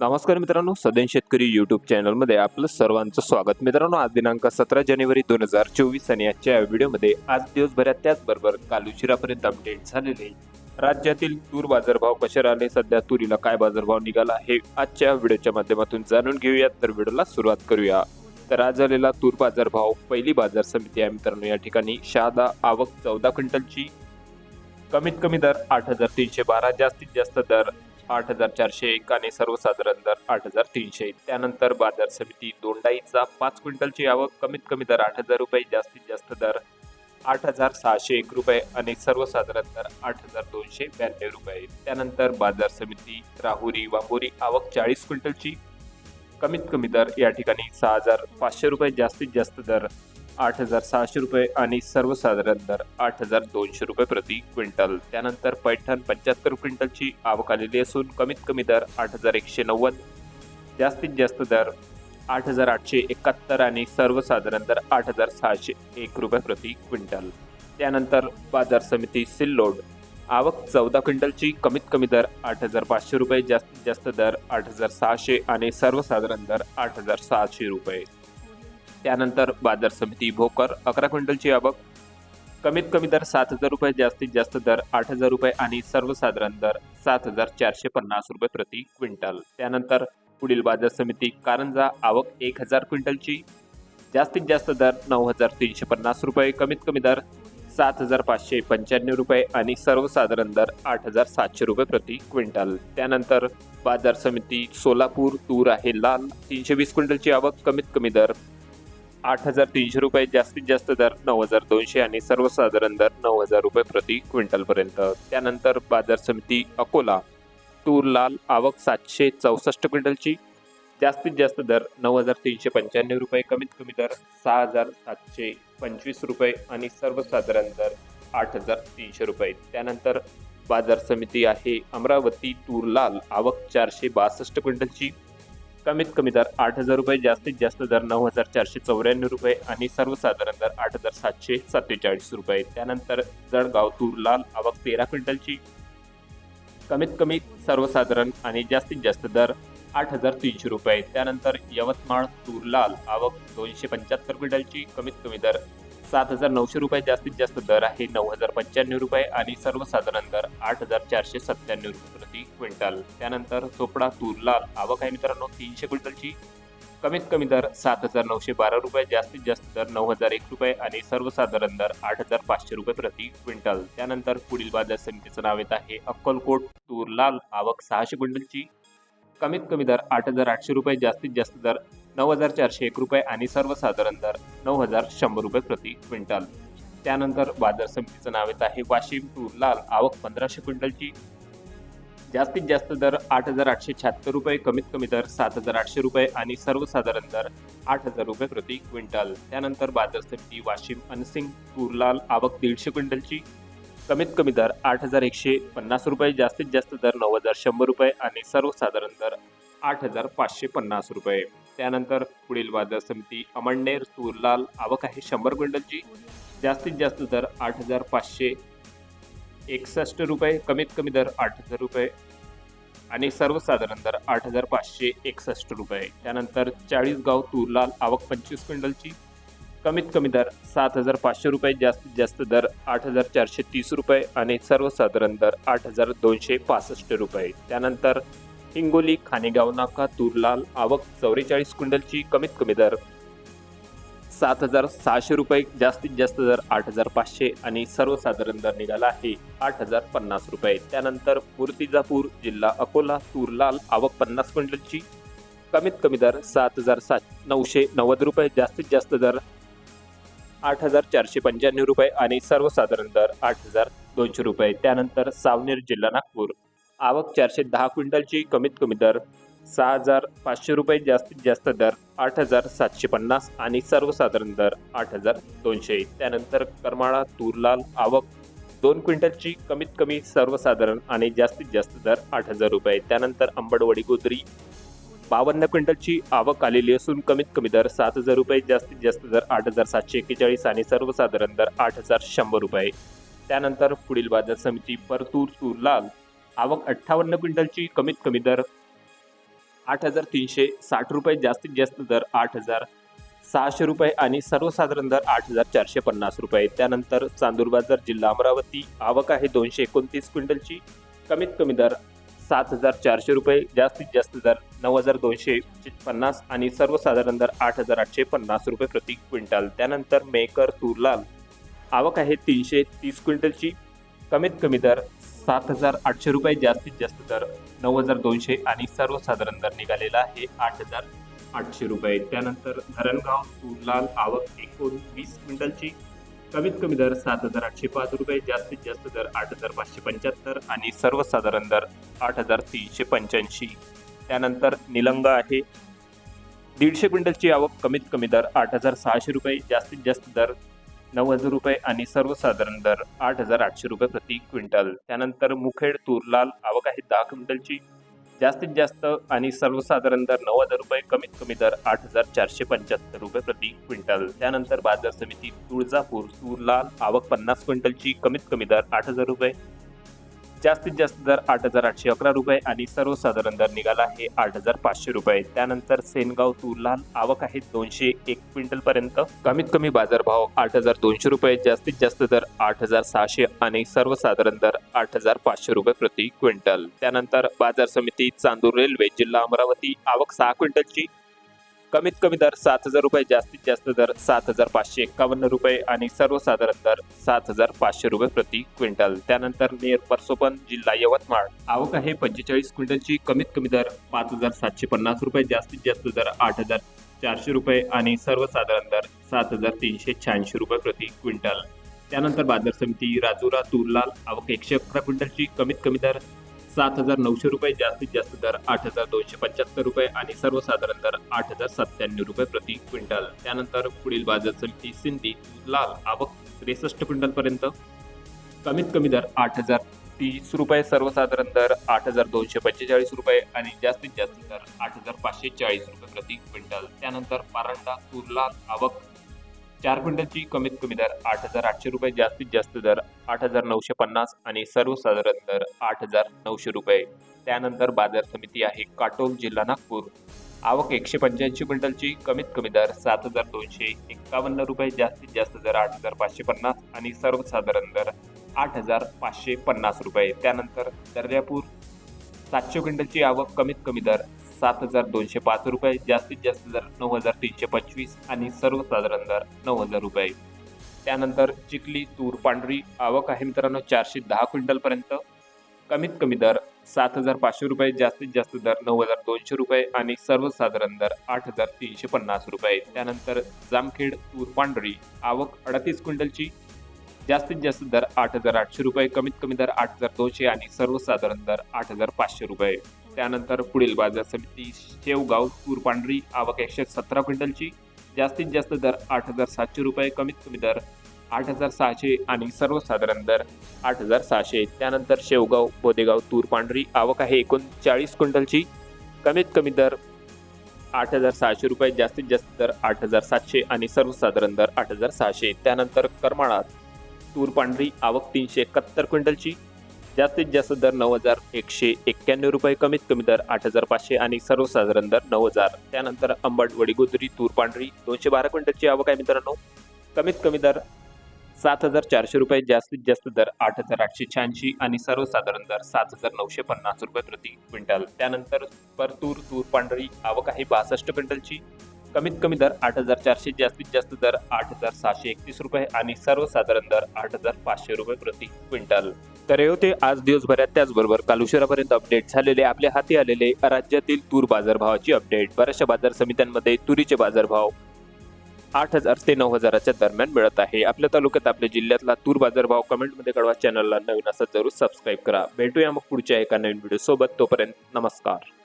नमस्कार मित्रांनो सदन शेतकरी युट्यूब चॅनलमध्ये आपलं सर्वांचं स्वागत. मित्रांनो आज दिनांक सतरा जानेवारी दोन हजार चोवीस आणि आजच्या व्हिडिओमध्ये आज दिवसभरात त्याचबरोबर काल उशिरापर्यंत अपडेट झालेले राज्यातील तूर बाजारभाव कसे राहिले? सध्या तुरीला काय बाजारभाव निघाला? हे आजच्या व्हिडिओच्या माध्यमातून जाणून घेऊयात. तर व्हिडिओला सुरुवात करूया. तर आज झालेला तूर बाजारभाव पहिली बाजार समिती आहे मित्रांनो. या ठिकाणी शहादा आवक चौदा क्विंटलची. कमीत कमी दर आठ हजार तीनशे बारा जास्तीत जास्त दर आठ हजार चारशे एक आणि सर्वसाधारण दर आठ हजार तीनशे. त्यानंतर बाजार समिती दोंडाईचा पाच क्विंटलची आवक कमीत कमी दर आठ हजार रुपये जास्तीत जास्त दर आठ हजार सहाशे एक रुपये आणि सर्वसाधारण दर आठ हजार दोनशे ब्याण्णव रुपये. त्यानंतर बाजार समिती राहुरी वांबोरी आवक चाळीस क्विंटलची कमीत कमी दर या ठिकाणी सहा हजार पाचशे रुपये जास्तीत जास्त दर आठ हजार सहाशे रुपये आणि सर्वसाधारण दर आठ हजार दोनशे रुपये प्रति क्विंटल. त्यानंतर पैठण पंच्याहत्तर क्विंटलची आवक आलेली असून कमीत कमी दर आठ हजार एकशे नव्वद. जास्तीत जास्त दर आठ हजार आठशे एकाहत्तर आणि सर्वसाधारण दर आठ हजार सहाशे एक रुपये प्रति क्विंटल. त्यानंतर बाजार समिती सिल्लोड. आवक चौदा क्विंटलची कमीत कमी दर आठ हजार पाचशे रुपये जास्तीत जास्त दर आठ हजार सहाशे आणि सर्वसाधारण दर आठ हजार सहाशे रुपये. त्यानंतर बाजार समिती भोकर अकरा क्विंटलची आवक. कमीत कमी दर सात हजार रुपये जास्तीत जास्त दर आठ हजार रुपये आणि सर्वसाधारण दर सात हजार चारशे पन्नास रुपये प्रति क्विंटल. त्यानंतर पुढील बाजार समिती कारंजा आवक एक हजार क्विंटलची जास्तीत जास्त दर नऊ हजार तीनशे पन्नास रुपये कमीत कमी दर सात हजार पाचशे पंच्याण्णव रुपये आणि सर्वसाधारण दर आठ हजार सातशे रुपये प्रति क्विंटल. त्यानंतर बाजार समिती सोलापूर तूर आहे लाल तीनशे वीस क्विंटलची आवक कमीत कमी दर आठ हजार तीनशे रुपये जास्तीत जास्त दर नऊ हजार दोनशे आणि सर्वसाधारण दर नऊ हजार रुपये प्रति क्विंटलपर्यंत. त्यानंतर बाजार समिती अकोला तूर लाल आवक सातशे चौसष्ट क्विंटलची. जास्तीत जास्त दर नऊ हजार तीनशे पंच्याण्णव रुपये कमीत कमी दर सहा हजार सातशे पंचवीस रुपये आणि सर्वसाधारण दर आठ हजार तीनशे रुपये. त्यानंतर बाजार समिती आहे अमरावती तूर लाल आवक चारशे बासष्ट क्विंटलची. कमीत कमी दर आठ हजार रुपये जास्तीत जास्त दर नऊ हजार चारशे चौऱ्याण्णव रुपये आणि सर्वसाधारण दर आठ हजार सातशे सत्तेचाळीस रुपये. त्यानंतर जळगाव तूर लाल आवक तेरा क्विंटलची. कमीत कमी सर्वसाधारण आणि जास्तीत जास्त दर आठ हजार तीनशे रुपये. त्यानंतर यवतमाळ तूर लाल आवक दोनशे पंच्याहत्तर क्विंटलची. कमीत कमी दर सात हजार नऊशे रुपये जास्तीत जास्त दर आहे. नऊ हजार पंच्याण्णव रुपये आणि सर्वसाधारण दर आठ हजार चारशे सत्त्याण्णव रुपये प्रति क्विंटल. त्यानंतर चोपडा तूर लाल आवक आहे मित्रांनो तीनशे क्विंटलची. कमीत कमी दर सात हजार नऊशे बारा रुपये जास्तीत जास्त दर नऊ हजार एक रुपये आणि सर्वसाधारण दर आठ हजार पाचशे रुपये प्रति क्विंटल. त्यानंतर पुढील बाजार समितीचं नाव येत आहे अक्कलकोट तूर लाल आवक सहाशे क्विंटलची. कमीत कमी दर आठ हजार आठशे रुपये जास्तीत जास्त दर नऊ हजार चारशे एक रुपये आणि सर्वसाधारण दर नऊ हजार शंभर रुपये प्रति क्विंटल. त्यानंतर बाजार समितीचं नाव येत आहे वाशिम टू लाल. आवक पंधराशे क्विंटलची. जास्तीत जास्त दर आठ हजार आठशे शहात्तर रुपये कमीत कमी दर सात हजार आठशे रुपये आणि सर्वसाधारण दर आठ हजार रुपये प्रति क्विंटल. त्यानंतर बाजार समिती वाशिम अनसिंग टूरलाल आवक दीडशे क्विंटलची. कमीत कमी दर आठ हजार एकशे पन्नास रुपये जास्तीत जास्त दर नऊ हजार शंभर रुपये आणि सर्वसाधारण दर आठ हजार पाचशे पन्नास रुपये. त्यानंतर पुढील बाजार समिती अमळनेर तूरलाल आवक आहे शंभर क्विंटलची. जास्तीत जास्त दर आठ हजार पाचशे एकसष्ट रुपये कमीत कमी दर आठ हजार रुपये आणि सर्वसाधारण दर आठ हजार पाचशे एकसष्ट रुपये. त्यानंतर चाळीसगाव तुरलाल आवक पंचवीस क्विंटलची. कमीत कमी दर सात हजार पाचशे रुपये जास्तीत जास्त दर आठ हजार चारशे तीस रुपये आणि सर्वसाधारण दर आठ हजार दोनशे पासष्ट रुपये. त्यानंतर हिंगोली खानेगाव नाका तुरलाल आवक चौवेचाळीस क्विंटलची कमीत कमी दर सात हजार सहाशे रुपये जास्तीत जास्त दर आठ हजार पाचशे आणि सर्वसाधारण दर निघाला आहे आठ हजार पन्नास रुपये. त्यानंतर मूर्तिजापूर जिल्हा अकोला तुरलाल आवक पन्नास क्विंटलची कमीत कमी दर सात हजार सात नऊशे नव्वद रुपये जास्तीत जास्त दर आठ हजार चारशे पंच्याण्णव रुपये आणि सर्वसाधारण दर आठ हजार दोनशे रुपये. त्यानंतर सावनेर जिल्हा नागपूर. आवक चारशे दहा क्विंटलची कमीत कमी दर सहा हजार पाचशे रुपये जास्तीत जास्त दर आठ हजार सातशे पन्नास आणि सर्वसाधारण दर आठ हजार दोनशे. त्यानंतर करमाळा तूरलाल आवक दोन क्विंटलची कमीत कमी सर्वसाधारण आणि जास्तीत जास्त दर आठ हजार रुपये. त्यानंतर अंबडवडी गोदरी बावन्न क्विंटलची आवक आलेली असून कमीत कमी दर सात हजार रुपये जास्तीत जास्त दर आठ हजार सातशे एक्केचाळीस आणि सर्वसाधारण दर आठ हजार शंभर रुपये. त्यानंतर पुढील बाजार समिती परतूर तूर लाल आवक अठ्ठावन्न क्विंटलची कमीत कमी दर आठ हजार तीनशे साठ रुपये जास्तीत जास्त दर आठ हजार सहाशे रुपये आणि सर्वसाधारण दर आठ हजार चारशे पन्नास रुपये. त्यानंतर चांदूर बाजार जिल्हा अमरावती आवक आहे दोनशे एकोणतीस क्विंटलची कमीत कमी दर सात हजार चारशे रुपये जास्तीत जास्त दर नऊ हजार दोनशे पन्नास आणि सर्वसाधारण दर आठ हजार आठशे पन्नास रुपये प्रति क्विंटल. त्यानंतर मेकर तुरलाल. आवक आहे तीनशे तीस क्विंटलची. कमीत कमी दर सात हजार आठशे रुपये जास्तीत जास्त दर नऊ हजार दोनशे आणि सर्वसाधारण दर निघालेला आहे आठ हजार आठशे रुपये. त्यानंतर धरणगाव तुरलाल आवक एकोणवीस क्विंटलची. कमीत कमी दर सात हजार आठशे पाच रुपये जास्तीत जास्त दर आठ हजार पाचशे पंच्याहत्तर आणि सर्वसाधारण दर आठ हजार तीनशे पंच्याऐंशी. त्यानंतर निलंग आहे. दीडशे क्विंटलची आवक कमीत कमी दर आठ हजार सहाशे रुपये जास्तीत जास्त दर नऊ हजार रुपये आणि सर्वसाधारण दर आठ हजार आठशे रुपये प्रति क्विंटल. त्यानंतर मुखेड तुरलाल आवक आहे दहा क्विंटलची. जास्तीत जास्त आणि सर्वसाधारण दर नऊ हजार रुपये कमीत कमी दर आठ हजार चारशे पंच्याहत्तर रुपये प्रति क्विंटल. त्यानंतर बाजार समिती तुळजापूर तुरलाल आवक पन्नास क्विंटलची कमीत कमी दर आठ हजार रुपये. जास्तीत जास्त दर आठ हजार आठशे अकरा रुपये आणि सर्वसाधारण दर निघाला आहे आठ हजार पाचशे रुपये. त्यानंतर सेनगाव तुरलाल आवक आहे दोनशे एक क्विंटल पर्यंत कमीत कमी बाजारभाव आठ हजार दोनशे रुपये जास्तीत जास्त दर आठ हजार सहाशे आणि सर्वसाधारण दर आठ हजार पाचशे रुपये प्रति क्विंटल. त्यानंतर बाजार समिती चांदूर रेल्वे जिल्हा अमरावती आवक सहा क्विंटलची कमीत कमी दर सात हजार रुपये जास्तीत जास्त दर सात हजार पाचशे एक्कावन्न रुपये आणि सर्वसाधारण दर सात हजार पाचशे रुपये प्रति क्विंटल. त्यानंतर नेर परसोपन जिल्हा यवतमाळ. आवक आहे पंचेचाळीस क्विंटलची. कमीत कमी दर पाच हजार सातशे पन्नास रुपये जास्तीत जास्त दर आठ हजार चारशे रुपये आणि सर्वसाधारण दर सात हजार तीनशे शहाऐंशी रुपये प्रति क्विंटल. त्यानंतर बाजार समिती राजुरा तुरलाल आवक एकशे अकरा क्विंटलची. कमीत कमी दर सात हजार नऊशे रुपये जास्तीत जास्त दर आठ हजार दोनशे पंच्याहत्तर रुपये आणि सर्वसाधारण दर आठ हजार सत्त्याण्णव रुपये प्रति क्विंटल. त्यानंतर पुढील बाजार समिती सिंधी लाल आवक त्रेसष्ट क्विंटल पर्यंत. कमीत कमी दर आठ हजार तीस रुपये सर्वसाधारण दर आठ हजार दोनशे पंचेचाळीस रुपये आणि जास्तीत जास्त दर आठ हजार पाचशे चाळीस रुपये प्रति क्विंटल. त्यानंतर पारंडा तुरलाल आवक चार क्विंटलची कमीत कमी दर आठ हजार आठशे रुपये जास्तीत जास्त दर आठ हजार नऊशे पन्नास आणि सर्वसाधारण दर आठ हजार नऊशे रुपये. त्यानंतर बाजार समिती आहे काटोल जिल्हा नागपूर. आवक एकशे पंच्याऐंशी क्विंटलची कमीत कमी दर सात हजार दोनशे एक्कावन्न रुपये जास्तीत जास्त दर आठ हजार पाचशे पन्नास आणि सर्वसाधारण दर आठ हजार पाचशे पन्नास रुपये. त्यानंतर दर्यापूर सातशे क्विंटलची आवक कमीत कमी दर सात हजार दोनशे पाच रुपये जास्तीत जास्त दर नऊ हजार तीनशे पंचवीस आणि सर्वसाधारण दर नऊ हजार रुपये. त्यानंतर चिखली तूर पांढरी आवक आहे मित्रांनो चारशे दहा क्विंटलपर्यंत. कमीत कमी दर सात हजार पाचशे रुपये जास्तीत जास्त दर नऊ हजार दोनशे रुपये आणि सर्वसाधारण दर आठ हजार तीनशे पन्नास रुपये. त्यानंतर जामखेड तूर पांढरी आवक अडतीस क्विंटलची जास्तीत जास्त दर आठ हजार आठशे रुपये कमीत कमी दर आठ हजार दोनशे आणि सर्वसाधारण दर आठ हजार पाचशे रुपये. त्यानंतर पुढील बाजार समिती शेवगाव तूर पांढरी आवक एकशे सतरा क्विंटलची. जास्तीत जास्त दर आठ हजार सातशे रुपये कमीत कमी दर आठ हजार सहाशे आणि सर्वसाधारण दर आठ हजार सहाशे. त्यानंतर शेवगाव बोदेगाव तूर पांढरी आवक आहे एकोणचाळीस क्विंटलची. कमीत कमी दर आठ हजार सहाशे रुपये जास्तीत जास्त दर आठ हजार सातशे आणि सर्वसाधारण दर आठ हजार सहाशे. त्यानंतर करमाळात तूर पांढरी आवक तीनशे एकाहत्तर क्विंटलची. जास्तीत जास्त दर नऊ हजार एकशे एक्क्याण्णव रुपये कमीत कमी दर आठ हजार पाचशे आणि सर्वसाधारण दर नऊ हजार. त्यानंतर अंबड वडीगोदरी तूर पांढरी दोनशे बारा क्विंटलची आवक आहे मित्रांनो. कमीत कमी दर सात हजार चारशे रुपये जास्तीत जास्त दर आठ हजार आठशे शहाऐंशी आणि सर्वसाधारण दर सात हजार नऊशे पन्नास रुपये प्रति क्विंटल. त्यानंतर परतूर तूर पांढरी आवक आहे बासष्ट क्विंटलची. कमीत कमी दर आठ हजार चारशे जास्तीत जास्त दर आठ हजार सहाशे एकतीस रुपये आणि सर्वसाधारण दर आठ हजार पाचशे रुपये प्रति क्विंटल. तर हे होते. आज दिवसभरात त्याचबरोबर काल उशिरापर्यंत अपडेट झालेले आपल्या हाती आलेले राज्यातील तूर बाजारभावाची अपडेट बऱ्याचशा बाजार समित्यांमध्ये तुरीचे बाजारभाव आठ हजार ते नऊ हजाराच्या दरम्यान मिळत आहे. आपल्या तालुक्यात आपल्या जिल्ह्यातला तूर बाजारभाव कमेंटमध्ये कळवा. चॅनलला नवीन असं जरूर सबस्क्राईब करा. भेटूया मग पुढच्या एका नवीन व्हिडिओ सोबत. तोपर्यंत नमस्कार.